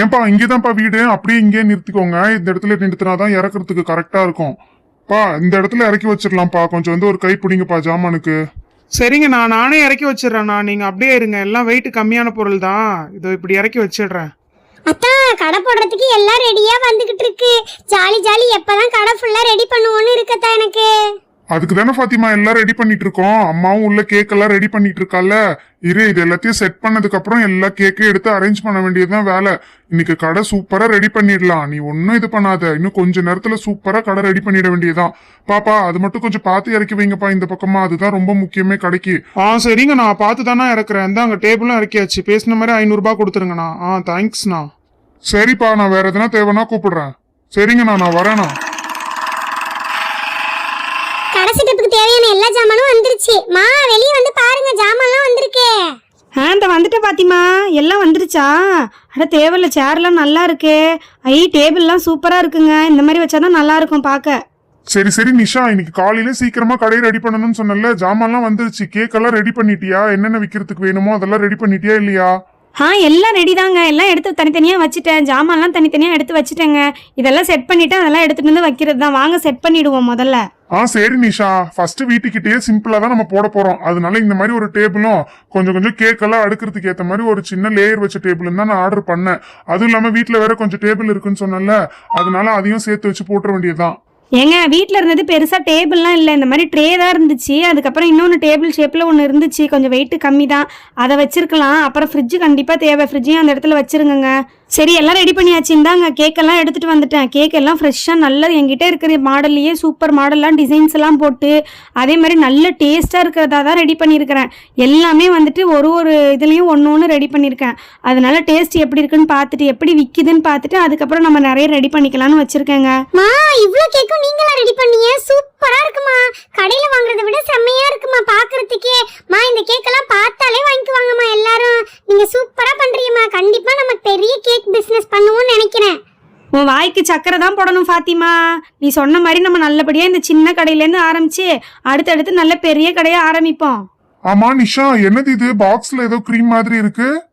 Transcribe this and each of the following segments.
ஏன்பா இங்கேதான்ப்பா வீடு? அப்படியே இங்கேயே நிறுத்திக்கோங்க. இந்த இடத்துல நிறுத்தினாதான் இறக்குறதுக்கு கரெக்டா இருக்கும். பா இந்த இடத்துல இறக்கி வச்சிடலாம்ப்பா கொஞ்சம் வந்து ஒரு கை பிடிங்கப்பா ஜாமானுக்கு. சரிங்கண்ணா நானே இறக்கி வச்சிடுறேண்ணா நீங்க அப்படியே இருங்க. எல்லாம் வெயிட் கம்மியான பொருள் தான். இதோ இப்படி இறக்கி வச்சிடுறேன். அத்தான் கடை போடுறதுக்கு எல்லாம் ரெடியா வந்துகிட்டு இருக்கு. ஜாலி ஜாலி எப்பதான் கடை ஃபுல்லா ரெடி பண்ணுவோன்னு இருக்கத்தா எனக்கு? அதுக்கு தானே ஃபாத்திமா எல்லாம் ரெடி பண்ணிட்டு இருக்கோம் அம்மாவும் உள்ள கேக் எல்லாம் ரெடி பண்ணிட்டு இருக்கால இரு இது எல்லாத்தையும் செட் பண்ணதுக்கு அப்புறம் எல்லா கேக்கையும் எடுத்து அரேஞ்ச் பண்ண வேண்டியதுதான் வேலை. இன்னைக்கு கடை சூப்பரா ரெடி பண்ணிடலாம். நீ ஒன்னும் இது பண்ணாத. இன்னும் கொஞ்ச நேரத்துல சூப்பரா கடை ரெடி பண்ணிட வேண்டியதுதான். பாப்பா அது மட்டும் கொஞ்சம் பார்த்து இறக்கி வைங்கப்பா இந்த பக்கமா. அதுதான் ரொம்ப முக்கியமே கடைக்கு. ஆ சரிங்க நான் பார்த்து தானே இறக்குறேன் இந்தாங்க டேபிளும் இறக்கியாச்சு. பேசின மாதிரி ஐநூறுரூபா கொடுத்துருங்கண்ணா. ஆ தேங்க்ஸ்ண்ணா சரிப்பா நான் வேற எதுனா தேவைன்னா கூப்பிடுறேன். சரிங்கண்ணா நான் வரேண்ணா கடை செட்டப்புக்கு தேவையான எல்லா ஜாமானும் வந்துருச்சு. மா வெளியே வந்து பாருங்க ஜாமான்லாம் வந்திருக்கு. ஆ இந்த வந்துட்டேன் பாத்திமா எல்லாம் வந்துருச்சா? அட தேவையில்ல சேர்லாம் நல்லா இருக்கே. ஐ டேபிள்லாம் சூப்பராக இருக்குங்க. இந்த மாதிரி வச்சாதான் நல்லா இருக்கும் பார்க்க சரி சரி நிஷா இன்னைக்கு காலையில சீக்கிரமா கடையை ரெடி பண்ணணும்னு சொன்னல ஜாமான்லாம் வந்துருச்சு. கேக் எல்லாம் ரெடி பண்ணிட்டியா? என்னென்ன விக்கிறதுக்கு வேணுமோ அதெல்லாம் ரெடி பண்ணிட்டியா இல்லையா? ஆ எல்லாம் ரெடி தாங்க. எல்லாம் எடுத்து தனித்தனியாக வச்சுட்டேன். ஜாமான்லாம் தனித்தனியாக எடுத்து வச்சுட்டேங்க. இதெல்லாம் செட் பண்ணிவிட்டு அதெல்லாம் எடுத்துகிட்டு வந்து வைக்கிறது தான் வாங்க செட் பண்ணிடுவோம் முதல்ல. ஆ சரி நிஷா. ஃபர்ஸ்ட் வீட்டுக்கிட்டயே சிம்பிளா தான் நம்ம போட போறோம். அதனால இந்த மாதிரி ஒரு டேபிளும் கொஞ்சம் கொஞ்சம் கேக் எல்லாம் அடுக்கிறதுக்கு ஏத்த மாதிரி ஒரு சின்ன லேயர் வச்ச டேபிள் தான் நான் ஆர்டர் பண்ணேன். அதுவும் இல்லாம வீட்டுல வேற கொஞ்சம் டேபிள் இருக்குன்னு சொன்னேன்ல. அதனால அதையும் சேர்த்து வச்சு போட்டுற வேண்டியதுதான். ஏங்க வீட்டில் இருந்தது பெருசாக டேபிள்லாம் இல்லை. இந்த மாதிரி ட்ரே தான் இருந்துச்சு. அதுக்கப்புறம் இன்னொன்று டேபிள் ஷேப்பில் ஒன்று இருந்துச்சு. கொஞ்சம் வெயிட்டு கம்மி தான் அதை வச்சுருக்கலாம். அப்புறம் ஃப்ரிட்ஜு கண்டிப்பாக தேவை. ஃப்ரிட்ஜையும் அந்த இடத்துல வச்சிருங்கங்க. சரி எல்லாம் ரெடி பண்ணியாச்சு. இந்தாங்க கேக்கெல்லாம் எடுத்துகிட்டு வந்துட்டேன். கேக் எல்லாம் ஃப்ரெஷ்ஷாக நல்ல என்கிட்ட இருக்கிற மாடல்லையே சூப்பர் மாடல்லாம் டிசைன்ஸ் எல்லாம் போட்டு. அதே மாதிரி நல்ல டேஸ்ட்டாக இருக்கிறதா தான் ரெடி பண்ணியிருக்கிறேன். எல்லாமே வந்துட்டு ஒரு ஒரு இதுலேயும் ஒன்று ஒன்று ரெடி பண்ணியிருக்கேன். அதனால டேஸ்ட் எப்படி இருக்குன்னு பார்த்துட்டு எப்படி விற்கிதுன்னு பார்த்துட்டு அதுக்கப்புறம் நம்ம நிறைய ரெடி பண்ணிக்கலாம்னு வச்சுருக்கேங்க. மா இவ்வளோ கேக்கும் நீங்களா ரெடி பண்ணீங்க சூப்பராக இருக்குமா கடையில வாங்குறதை விட செம்மையா இருக்குமா பாக்குறதுக்கே மா இந்த கேக்கெல்லாம் பார்த்தாலே வாங்கிக்குவாங்கம்மா எல்லாரும் நீங்க சூப்பரா பண்றீங்கம்மா கண்டிப்பா நம்ம பெரிய கேக் பிசினஸ் பண்ணுவோம்னு நினைக்கிறேன் உன் சக்கரை தான் போடணும் ஃபாத்திமா. நீ சொன்ன மாதிரி நம்ம நல்லபடியாக இந்த சின்ன கடையிலேருந்து ஆரம்பிச்சு அடுத்தடுத்து நல்ல பெரிய கடையாக ஆரம்பிப்போம். ஆமா நிஷா. என்னது இது? பாக்ஸ்ல ஏதோ க்ரீம் மாதிரி இருக்கு.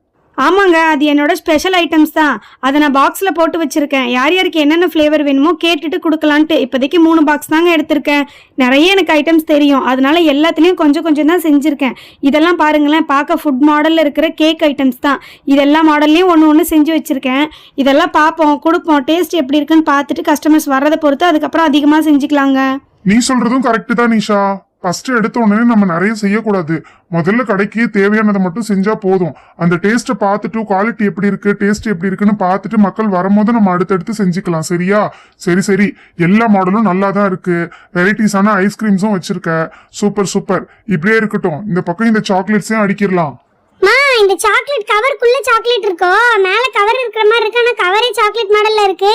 ஆமாங்க அது என்னோட ஸ்பெஷல் ஐட்டம்ஸ் தான். அதை நான் பாக்ஸில் போட்டு வச்சுருக்கேன். யார் யாருக்கு என்னென்ன ஃப்ளேவர் வேணுமோ கேட்டுட்டு கொடுக்கலான்ட்டு இப்போதைக்கு மூணு பாக்ஸ் தாங்க எடுத்திருக்கேன். நிறைய எனக்கு ஐட்டம்ஸ் தெரியும். அதனால எல்லாத்துலேயும் கொஞ்சம் கொஞ்சம் தான் செஞ்சுருக்கேன். இதெல்லாம் பாருங்களேன் பார்க்க ஃபுட் மாடலில் இருக்கிற கேக் ஐட்டம்ஸ் தான். இதெல்லாம் மாடல்லையும் ஒன்று ஒன்று செஞ்சு வச்சுருக்கேன். இதெல்லாம் பார்ப்போம் கொடுப்போம். டேஸ்ட் எப்படி இருக்குன்னு பார்த்துட்டு கஸ்டமர்ஸ் வர்றதை பொறுத்து அதுக்கப்புறம் அதிகமாக செஞ்சுக்கலாங்க. நீ சொல்றதும் கரெக்ட் தான் நிஷா. ஃபர்ஸ்ட் எடுத்த உடனே நம்ம நிறைய செய்யக்கூடாது. முதல்ல கடைக்கு தேவையானதை மட்டும் செஞ்சா போதும். அந்த டேஸ்ட்டை பார்த்துட்டு குவாலிட்டி எப்படி இருக்கு டேஸ்ட் எப்படி இருக்குன்னு பார்த்துட்டு மக்கள் வரும்போது நம்ம அடுத்தடுத்து செஞ்சுக்கலாம் சரியா? சரி சரி. எல்லா மாடலும் நல்லா தான் இருக்கு வெரைட்டிஸான ஐஸ்கிரீம்ஸும் வச்சிருக்க. சூப்பர் சூப்பர் இப்படியே இருக்கட்டும். இந்த பக்கம் இந்த சாக்லேட்ஸையும் அடிக்கிடலாம்? இந்த சாக்லேட் கவருக்குள்ள சாக்லேட் இருக்கோ? மேல கவர் இருக்கிற மாதிரி இருக்கு. ஆனா கவரே சாக்லேட் மாடல்ல இருக்கு.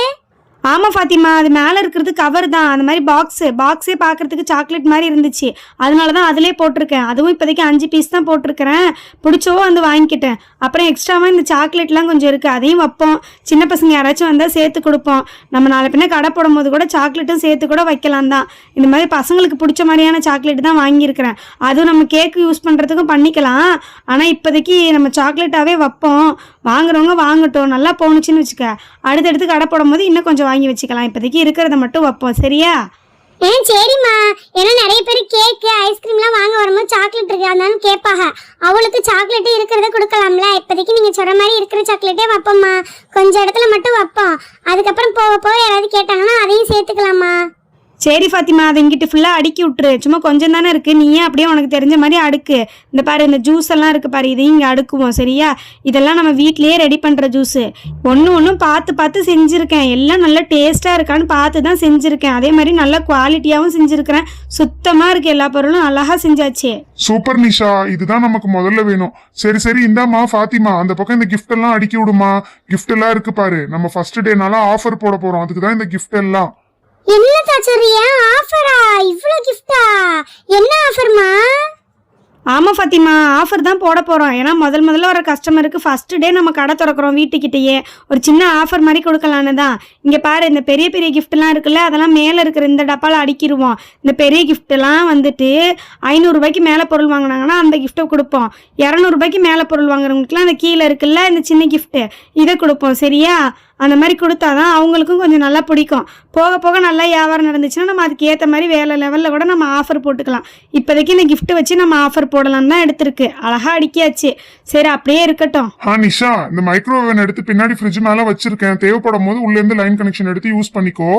ஆமாம் ஃபாத்திமா அது மேலே இருக்கிறது கவர் தான். அந்த மாதிரி பாக்ஸு பாக்ஸே பார்க்குறதுக்கு சாக்லேட் மாதிரி இருந்துச்சு. அதனால தான் அதிலே போட்டிருக்கேன். அதுவும் இப்போதைக்கு அஞ்சு பீஸ் தான் போட்டிருக்கிறேன். பிடிச்சவோ வந்து வாங்கிக்கிட்டேன். அப்புறம் எக்ஸ்ட்ராவாக இந்த சாக்லேட்லாம் கொஞ்சம் இருக்குது அதையும் வைப்போம். சின்ன பசங்க யாராச்சும் வந்தால் சேர்த்து கொடுப்போம். நம்ம நாளை பின்ன கடை போடும்போது கூட சாக்லேட்டும் சேர்த்து கூட வைக்கலாம் தான். இந்த மாதிரி பசங்களுக்கு பிடிச்ச மாதிரியான சாக்லேட் தான் வாங்கியிருக்கிறேன். அதுவும் நம்ம கேக்கு யூஸ் பண்ணுறதுக்கும் பண்ணிக்கலாம். ஆனால் இப்போதைக்கு நம்ம சாக்லேட்டாகவே வைப்போம். வாங்குறவங்க வாங்கட்டும் நல்லா போணுச்சுன்னு வச்சுக்க. அடுத்தடுத்து கடை போடும்போது இன்னும் கொஞ்சம் வாங்கி வச்சுக்கலாம். இப்போதைக்கு இருக்கிறத மட்டும் வைப்போம் சரியா? ஏ சரிம்மா. ஏன்னா நிறைய பேர் கேக்கு ஐஸ்கிரீம்லாம் வாங்க வரும்போது சாக்லேட் இருக்கு. அதனால கேட்பாங்க. அவளுக்கு சாக்லேட்டு இருக்கிறத கொடுக்கலாம்ல. இப்போதைக்கு நீங்கள் சொல்கிற மாதிரி இருக்கிற சாக்லேட்டே வைப்போம்மா. கொஞ்சம் இடத்துல மட்டும் வைப்போம். அதுக்கப்புறம் போக போக யாராவது கேட்டாங்கன்னா அதையும் சேர்த்துக்கலாமா சரி ஃபாத்திமா அதை இங்கிட்டு ஃபுல்லாக அடுக்கி விட்டுரு. சும்மா கொஞ்சம் தானே இருக்குது நீயே அப்படியே உனக்கு தெரிஞ்ச மாதிரி அடுக்கு. இந்த பாரு இந்த ஜூஸ் எல்லாம் இருக்குது பாரு இதையும் இங்கே அடுக்குவோம் சரியா? இதெல்லாம் நம்ம வீட்லேயே ரெடி பண்ணுற ஜூஸு ஒன்று ஒன்றும் பார்த்து பார்த்து செஞ்சுருக்கேன். எல்லாம் நல்லா டேஸ்ட்டாக இருக்கான்னு பார்த்து தான் செஞ்சுருக்கேன். அதே மாதிரி நல்ல குவாலிட்டியாகவும் செஞ்சுருக்கிறேன். சுத்தமாக இருக்குது எல்லா பொருளும் அழகாக செஞ்சாச்சு. சூப்பர் நிஷா இதுதான் நமக்கு முதல்ல வேணும். சரி சரி இந்தாம்மா ஃபாத்திமா அந்த பக்கம் இந்த கிஃப்ட் எல்லாம் அடுக்கி விடுமா? கிஃப்ட் எல்லாம் இருக்கு பாரு. நம்ம ஃபர்ஸ்ட் டேனால ஆஃபர் போட போறோம். அதுக்கு தான் இந்த கிஃப்ட் எல்லாம். என்ன தாச்சரியா ஆஃபரா இவ்வளோ கிஃப்டா என்ன ஆஃபர்மா ஆமாம் ஃபாத்திமா ஆஃபர் தான் போட போகிறோம் ஏன்னா முதல் முதல்ல வர கஸ்டமருக்கு ஃபர்ஸ்ட் டே நம்ம கடை திறக்கிறோம் வீட்டுக்கிட்டேயே. ஒரு சின்ன ஆஃபர் மாதிரி கொடுக்கலான்னு தான். இங்கே பாரு இந்த பெரிய பெரிய கிஃப்ட்லாம் இருக்குல்ல அதெல்லாம் மேலே இருக்கிற இந்த டப்பாவில் அடிக்கிருவோம். இந்த பெரிய கிஃப்ட்டெல்லாம் வந்துட்டு ஐநூறுரூபாய்க்கு மேலே பொருள் வாங்கினாங்கன்னா அந்த கிஃப்ட்டை கொடுப்போம். இரநூறுபாய்க்கு மேலே பொருள் வாங்குறவங்களுக்குலாம் அந்த கீழே இருக்குல்ல இந்த சின்ன கிஃப்ட்டு இதை கொடுப்போம் சரியா? அந்த மாதிரி கொடுத்தாதான் அவங்களுக்கும் கொஞ்சம் நல்லா பிடிக்கும். போக போக நல்லா வியாபாரம் நடந்துச்சுன்னா நம்ம அதுக்கு ஏற்ற மாதிரி வேலை லெவலில் கூட நம்ம ஆஃபர் போட்டுக்கலாம். இப்போதைக்கு இந்த gift வச்சு நம்ம ஆஃபர் போடலாம்னு தான் எடுத்திருக்கு. அழகா அடிக்கியாச்சு. சரி அப்படியே இருக்கட்டும். ஆ நிஷா இந்த மைக்ரோவேவன் எடுத்து பின்னாடி ஃப்ரிட்ஜ் மேல வச்சிருக்கேன். தேவைப்படும் போது உள்ள இருந்து லைன் கனெக்ஷன் எடுத்து யூஸ் பண்ணிக்கோ.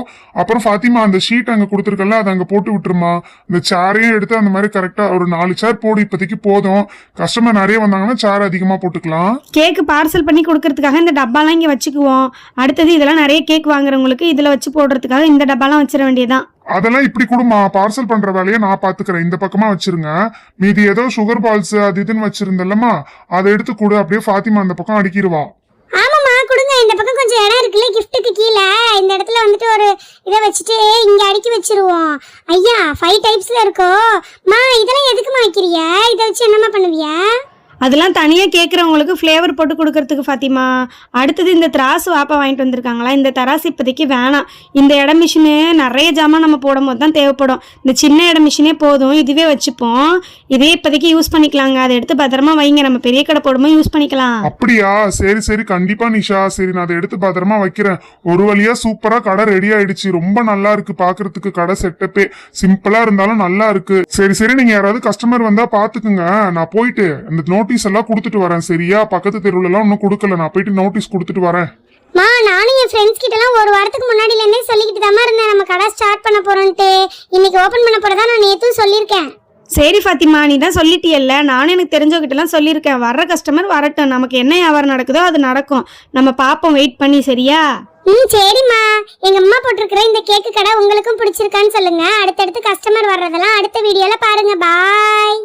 அப்புறம் ஃபாத்திமா அந்த ஷீட் அங்க கொடுத்துருக்கல அதை அங்க போட்டு விட்டுருமா? இந்த சேரையும் எடுத்து அந்த மாதிரி கரெக்டா ஒரு நாலு சேர் போடு இப்போதைக்கு போதும். கஸ்டமர் நிறைய வந்தாங்கன்னா சேர் அதிகமா போட்டுக்கலாம். கேக்கு பார்சல் பண்ணி கொடுக்கறதுக்காக இந்த டப்பாலாம் இங்கே வச்சுக்குவோம். அடுத்தது இதெல்லாம் நிறைய கேக் வாங்குறவங்களுக்கு இதில் வச்சு போடுறதுக்காக இந்த டப்பாலாம் வச்சிட வேண்டியதான் அதெல்லாம் இப்படி கொடுமா? பார்சல் பண்ற வேலையை நான் பாத்துக்கிறேன். இந்த பக்கமா வச்சிருங்க. மீதி ஏதோ சுகர் பால்ஸ் அது இதுன்னு வச்சிருந்தல்லமா அதை எடுத்து கொடு. அப்படியே ஃபாத்திமா அந்த பக்கம் அடிக்கிடுவா. ஆமாம்மா கொடுங்க. இந்த பக்கம் கொஞ்சம் இடம் இருக்குல்ல கிஃப்ட்டுக்கு கீழே. இந்த இடத்துல வந்துட்டு ஒரு இதை வச்சுட்டு இங்க அடுக்கி வச்சிருவோம். ஐயா ஃபைவ் டைப்ஸ்ல இருக்கோ. மா இதெல்லாம் எதுக்குமா வைக்கிறிய? இதை வச்சு என்னம்மா பண்ணுவிய? அதெல்லாம் தனியாக கேட்குறவங்களுக்கு ஃப்ளேவர் போட்டு கொடுக்கறதுக்கு ஃபாத்திமா அடுத்தது இந்த திராசு வாப்பா வாங்கிட்டு வந்திருக்காங்களா? இந்த தராசு இப்போதைக்கு வேணாம். இந்த இட மிஷினு நிறைய ஜாமான் நம்ம போடும் போது தான் தேவைப்படும். இந்த சின்ன இட மிஷினே போதும் இதுவே வச்சுப்போம். இதே இப்போதைக்கு யூஸ் பண்ணிக்கலாங்க. அதை எடுத்து பத்திரமா வைங்க. நம்ம பெரிய கடை போடும்போது யூஸ் பண்ணிக்கலாம். அப்படியா? சரி சரி. கண்டிப்பா நிஷா. சரி நான் அதை எடுத்து பத்திரமா வைக்கிறேன். ஒரு வழியா சூப்பரா கடை ரெடி ஆயிடுச்சு. ரொம்ப நல்லா இருக்கு பாக்குறதுக்கு கடை செட்டப்பே சிம்பிளா இருந்தாலும் நல்லா இருக்கு. சரி சரி. நீங்க யாராவது கஸ்டமர் வந்தா பாத்துக்குங்க நான் போயிட்டு அந்த நோட்டீஸ் எல்லாம் கொடுத்துட்டு வரேன் சரியா? பக்கத்து தெருவுல எல்லாம் இன்னும் கொடுக்கல. நான் போயிட்டு நோட்டீஸ் கொடுத்துட்டு வரேன். மா நானும் என் ஃப்ரெண்ட்ஸ் கிட்டலாம் ஒரு வாரத்துக்கு முன்னாடில இருந்தே சொல்லிக்கிட்டு தான் இருந்தேன். நம்ம கடை ஸ்டார்ட் பண்ண போறோம்ட்டு இன்னைக்கு ஓபன் பண்ண போறதா நான் நேத்தும் சொல்லியிருக்கேன். சரி ஃபாத்திமா நீ தான் சொல்லிட்டியல்ல. நானும் எனக்கு தெரிஞ்சவகிட்டலாம் சொல்லியிருக்கேன். வர்ற கஸ்டமர் வரட்டும். நமக்கு என்ன வியாபாரம் நடக்குதோ அது நடக்கும். நம்ம பார்ப்போம் வெயிட் பண்ணி சரியா? ம் சரிம்மா. எங்க அம்மா போட்டிருக்கிற இந்த கேக்கு கடை உங்களுக்கும் பிடிச்சிருக்கான்னு சொல்லுங்க. அடுத்தடுத்து கஸ்டமர் வர்றதெல்லாம் அடுத்த வீடியோல பாருங்க. பாய்